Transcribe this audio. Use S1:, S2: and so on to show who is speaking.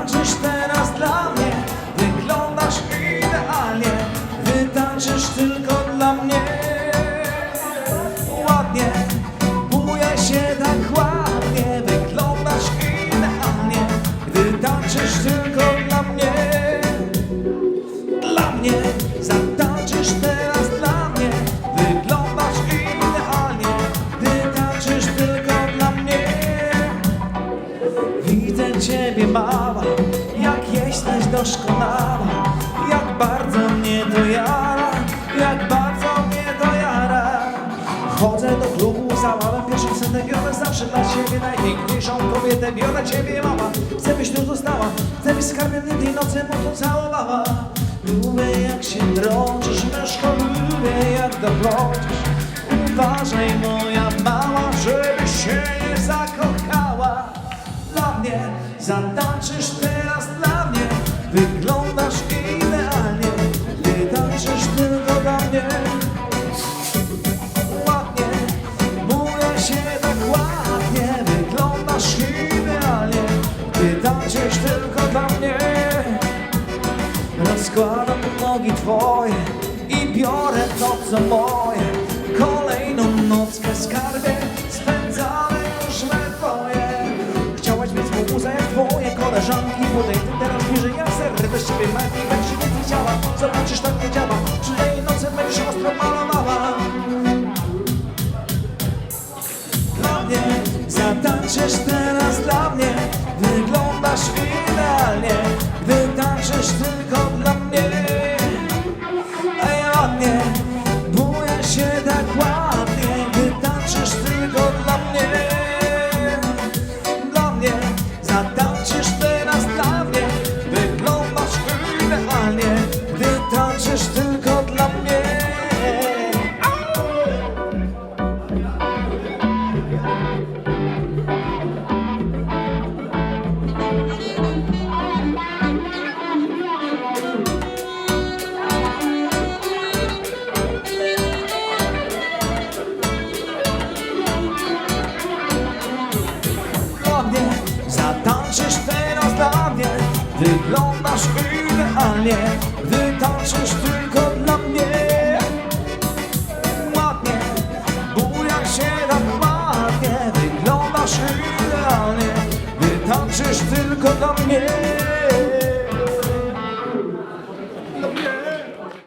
S1: onde está. Ciebie mała Jak jesteś doskonała Jak bardzo mnie to jara Jak bardzo mnie to jara Chodzę do klubu, załamę pierwszą setę Biorę zawsze dla ciebie najpiękniejszą kobietę Biorę ciebie mama, chcę byś tu została Chcę byś skarbem tej nocy mocno całowała. Lubię jak się drążysz, myszko Lubię jak dochodzisz Uważaj moja mała, żebyś się nie zakochała Dla mnie. Zatańczysz teraz dla mnie. Wyglądasz idealnie. Gdy tańczysz tylko dla mnie. Ładnie, mówię się tak ładnie, wyglądasz idealnie, ty tańczysz tylko dla mnie. Rozkładam nogi twoje i biorę to co moje, kolejną nockę skarbie, bez ciebie magii, jak się nie chciała, zobaczysz tak nie działa, tej nocy będziesz ostro malowała. dla mnie Zatańczysz teraz dla mnie Wyglądasz idealnie Zatańczysz teraz dla mnie. Wyglądasz idealnie. Gdy tańczysz 当年.